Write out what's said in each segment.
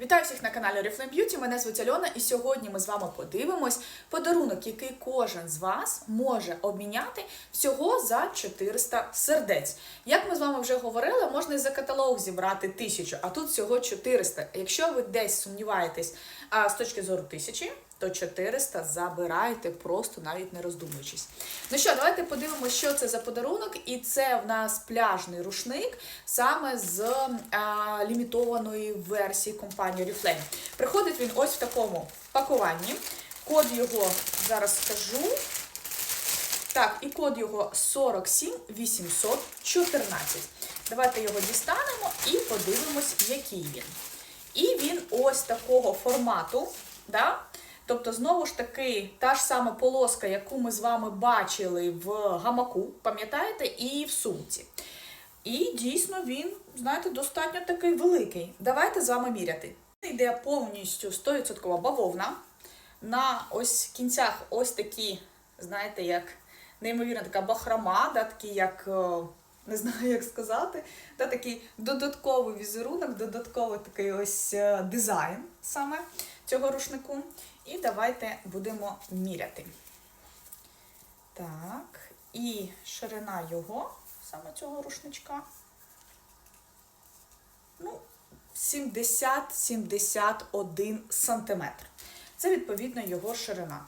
Вітаю всіх на каналі Oriflame Beauty, Мене звуть Альона, і сьогодні ми з вами подивимось подарунок, який кожен з вас може обміняти всього за 400 сердець. Як ми з вами вже говорили, можна і за каталог зібрати тисячу, а тут всього 400. Якщо ви десь сумніваєтесь а, з точки зору тисячі, то 400 забирайте, просто навіть не роздумуючись. Ну що, давайте подивимося, що це за подарунок. І це в нас пляжний рушник саме з а, лімітованої версії компанії Oriflame. Приходить він ось в такому пакуванні. Код його зараз скажу. Так, і код його 47814. Давайте його дістанемо і подивимось, який він. І він ось такого формату. Да? Тобто, знову ж таки, та ж сама полоска, яку ми з вами бачили в гамаку, пам'ятаєте, і в сумці. І дійсно він, знаєте, достатньо такий великий. Давайте з вами міряти. Йде повністю 100% бавовна. На ось кінцях ось такі, знаєте, як неймовірна така бахрома, да, такі як. Не знаю, як сказати, да, такий додатковий візерунок, додатковий такий ось е, дизайн саме цього рушнику. І давайте будемо міряти. Так, і ширина його, саме цього рушничка. Ну, 70-71 сантиметр. Це відповідно його ширина.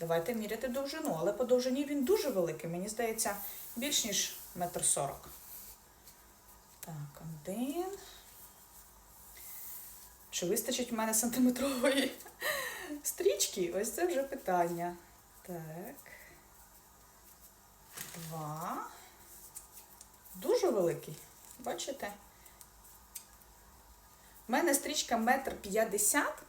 Давайте міряти довжину, але по довжині він дуже великий, мені здається, більш ніж метр сорок. Так, один. Чи вистачить в мене сантиметрової стрічки? Ось це вже питання. Так. Два. Дуже великий. Бачите? У мене стрічка метр п'ятдесят,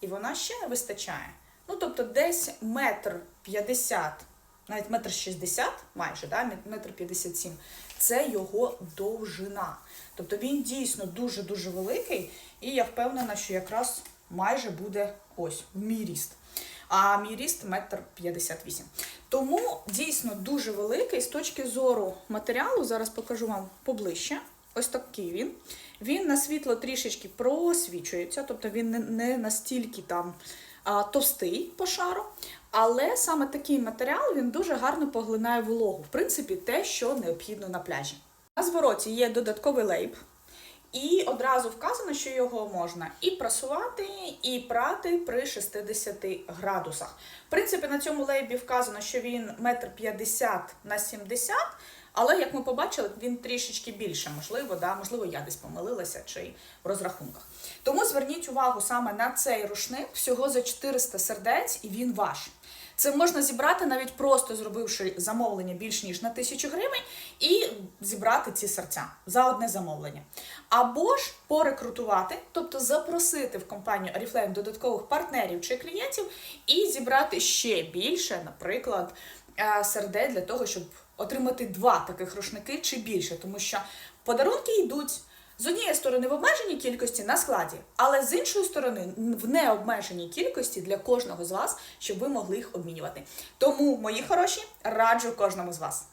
і вона ще не вистачає. Ну, тобто, десь метр п'ятдесят, навіть метр шістдесят, майже, да, метр п'ятдесят сім, це його довжина. Тобто він дійсно дуже-дуже великий, і я впевнена, що якраз майже буде ось мій ріст. А мій ріст метр п'ятдесят вісім. Тому дійсно дуже великий з точки зору матеріалу, зараз покажу вам поближче. Ось такий він. Він на світло трішечки просвічується, тобто він не настільки там а, товстий по шару. Але саме такий матеріал він дуже гарно поглинає вологу. В принципі, те, що необхідно на пляжі. На звороті є додатковий лейб. І одразу вказано, що його можна і прасувати, і прати при 60 градусах. В принципі, на цьому лейбі вказано, що він 1,50 м на 70 але як ми побачили, він трішечки більше, можливо, да, можливо, я десь помилилася чи в розрахунках. Тому зверніть увагу саме на цей рушник всього за 400 сердець, і він ваш. Це можна зібрати навіть просто зробивши замовлення більш ніж на тисячу гривень, і зібрати ці серця за одне замовлення. Або ж порекрутувати, тобто запросити в компанію Oriflame додаткових партнерів чи клієнтів і зібрати ще більше, наприклад, е, сердець для того, щоб отримати два таких рушники чи більше, тому що подарунки йдуть. З однієї сторони в обмеженій кількості на складі, але з іншої сторони в необмеженій кількості для кожного з вас, щоб ви могли їх обмінювати. Тому, мої хороші, раджу кожному з вас.